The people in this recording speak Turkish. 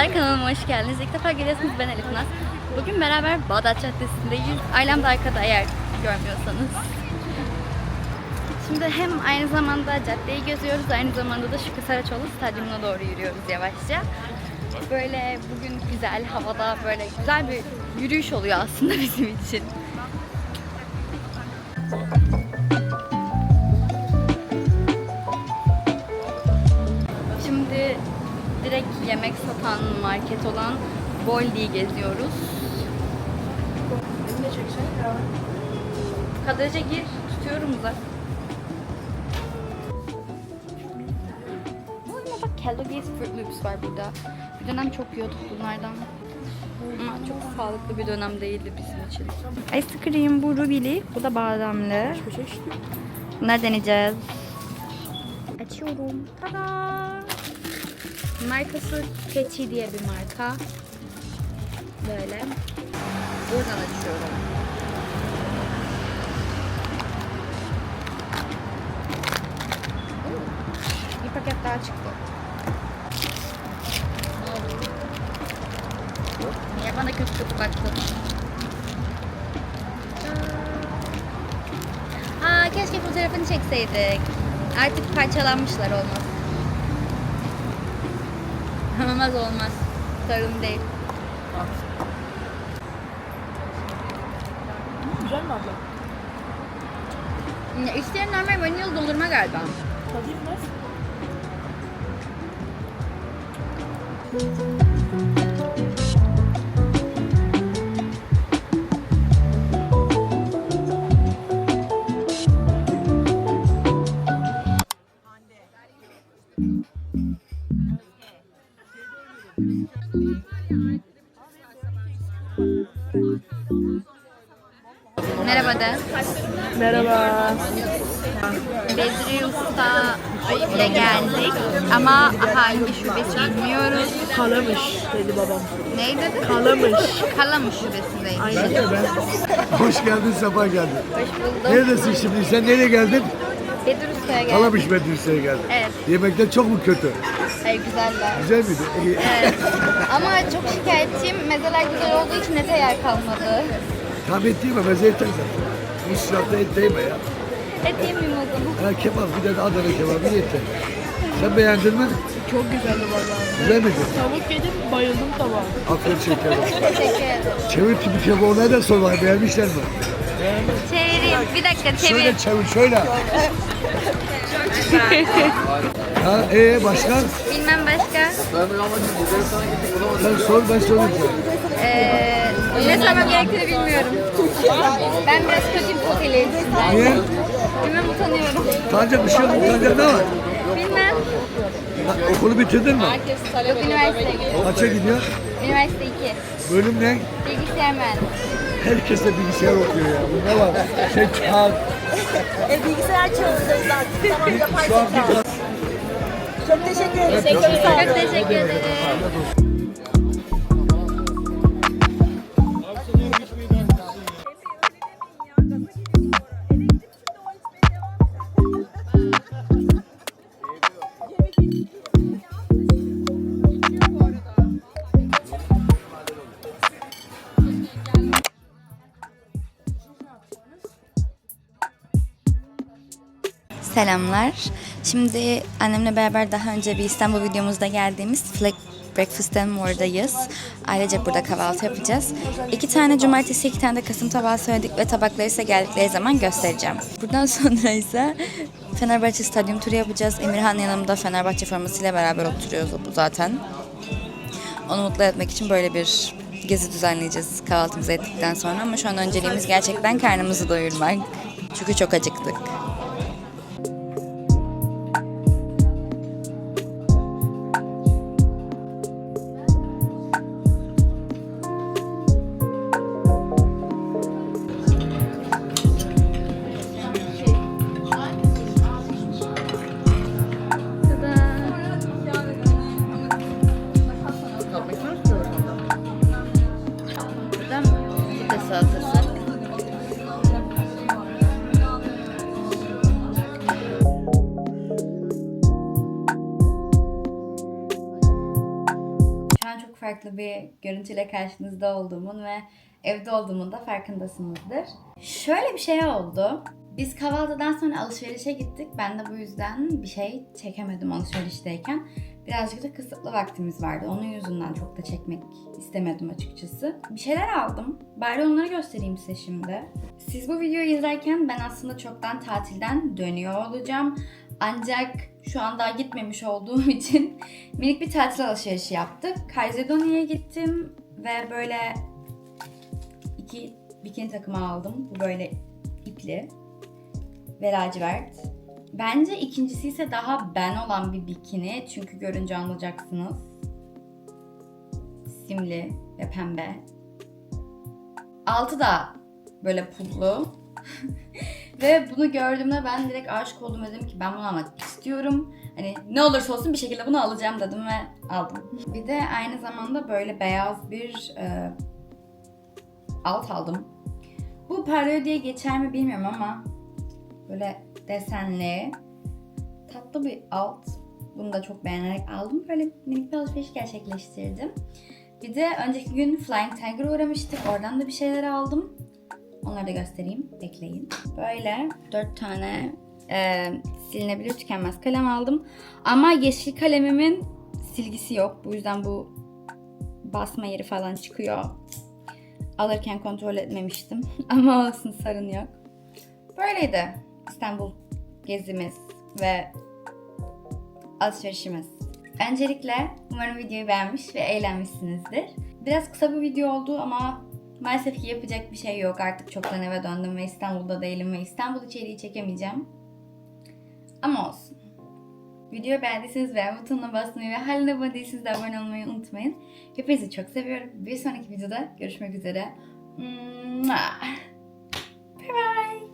Merhabalar kanalıma hoş geldiniz. İlk defa geliyorsunuz ben Elif Naz. Bugün beraber Bağdat Caddesi'ndeyiz. Ailem de arkada eğer görmüyorsanız. Şimdi hem aynı zamanda caddeyi geziyoruz, aynı zamanda da Şükrü Saraçoğlu Stadyumuna doğru yürüyoruz yavaşça. Böyle bugün güzel havada böyle güzel bir yürüyüş oluyor aslında bizim için. Satan market olan Boldi'yi geziyoruz. Kadraja gir, tutuyorum. Bu arada bak Kellogg's Fruit Loops var burada. Bir dönem çok yiyorduk bunlardan. Ama çok sağlıklı bir dönem değildi bizim için. Ice cream bu rubili, bu da bademli. Bunları deneyeceğiz. Açıyorum. Tada! Markası Keçi diye bir marka. Böyle. Buradan açıyorum. Bir paket daha çıktı. Niye bana kötü kötü baktın? Aa, keşke fotoğrafını çekseydik. Artık parçalanmışlar olmaz. Olmaz olmaz. Sorun değil. Güzel mi abla? İsteyen normal vanilyalı dondurma galiba. Tadayım biraz. Merhaba de. Merhaba. Bedri Usta ile geldik ama hangi şubesi bilmiyoruz. Kalamış dedi babam. Ney dedi? Kalamış. Kalamış şubesindeyiz. Aynen. Hoş geldin, sefa geldin. Hoş bulduk. Neredesin şimdi? Sen nereye geldin? Bedri Usta'ya geldik. Kalamış Medrese'ye geldin. Evet. Yemekler çok mu kötü? Hayır güzeller. Güzel miydi? İyi. Evet. Ama çok şikayetçiyim. Mezeler güzel olduğu için ete yer kalmadı. Tam et değil mi? Meze yeter zaten. İsrafta et değme ya. Et yemeyeyim o zaman. Ha, kebap, bir de Adana kebabı yeter. Sen beğendin mi? Çok güzeldi vallahi. Güzel miydi? Tavuk yedim bayıldım tabağa. Aferin şeker olsun. Teşekkür ederim. Çevir tipi kebabı nereden sor bana beğenmişler mi? Çevireyim. Bir dakika çevir. Şöyle çevir, şöyle. ha, ee başkan? Bilmem başka. Sen sor, ben sorayım. Ee, ne sormam gerektiğini bilmiyorum. Ben biraz kötüyüm oteli. Niye? Bilmem utanıyorum. Utanacak bir şey yok, utanacak ne var? Bilmem. Ha, okulu bitirdin mi? Yok üniversite. Kaça gidiyor? Üniversite 2. Bölüm ne? Bilgisayar mühendisi. Herkes de bilgisayar okuyor ya. Bu ne var? Şey kağıt. E, bilgisayar çağıracağız zaten. Tamam yapay Şu an zeka. bir Çok teşekkür ederim. Çok teşekkür ederim. Selamlar. Şimdi annemle beraber daha önce bir İstanbul videomuzda geldiğimiz Flag Breakfast and More'dayız. Ailece burada kahvaltı yapacağız. İki tane cumartesi, iki tane de kasım tabağı söyledik ve tabakları ise geldikleri zaman göstereceğim. Buradan sonra ise Fenerbahçe stadyum turu yapacağız. Emirhan yanımda Fenerbahçe formasıyla beraber oturuyoruz bu zaten. Onu mutlu etmek için böyle bir gezi düzenleyeceğiz kahvaltımızı ettikten sonra. Ama şu an önceliğimiz gerçekten karnımızı doyurmak. Çünkü çok acıktık. patates salatası. Şu an çok farklı bir görüntüyle karşınızda olduğumun ve evde olduğumun da farkındasınızdır. Şöyle bir şey oldu. Biz kahvaltıdan sonra alışverişe gittik. Ben de bu yüzden bir şey çekemedim alışverişteyken. Birazcık da kısıtlı vaktimiz vardı. Onun yüzünden çok da çekmek istemedim açıkçası. Bir şeyler aldım. Bari onları göstereyim size şimdi. Siz bu videoyu izlerken ben aslında çoktan tatilden dönüyor olacağım. Ancak şu an daha gitmemiş olduğum için minik bir tatil alışverişi yaptık. Kayseri'ye gittim ve böyle iki bikini takımı aldım. Bu böyle ipli ve lacivert. Bence ikincisi ise daha ben olan bir bikini. Çünkü görünce anlayacaksınız. Simli ve pembe. Altı da böyle pullu. ve bunu gördüğümde ben direkt aşık oldum dedim ki ben bunu almak istiyorum. Hani ne olursa olsun bir şekilde bunu alacağım dedim ve aldım. Bir de aynı zamanda böyle beyaz bir e, alt aldım. Bu parlıyor geçer mi bilmiyorum ama böyle desenli tatlı bir alt. Bunu da çok beğenerek aldım. Böyle minik bir alışveriş gerçekleştirdim. Bir de önceki gün Flying Tiger'a uğramıştık. Oradan da bir şeyler aldım. Onları da göstereyim. Bekleyin. Böyle dört tane e, silinebilir tükenmez kalem aldım. Ama yeşil kalemimin silgisi yok. Bu yüzden bu basma yeri falan çıkıyor. Alırken kontrol etmemiştim. Ama olsun sorun yok. Böyleydi İstanbul gezimiz ve alışverişimiz. Öncelikle umarım videoyu beğenmiş ve eğlenmişsinizdir. Biraz kısa bir video oldu ama maalesef ki yapacak bir şey yok. Artık çoktan eve döndüm ve İstanbul'da değilim ve İstanbul içeriği çekemeyeceğim. Ama olsun. Videoyu beğendiyseniz beğen butonuna basmayı ve hala abone değilseniz de abone olmayı unutmayın. Hepinizi çok seviyorum. Bir sonraki videoda görüşmek üzere. Bye bye.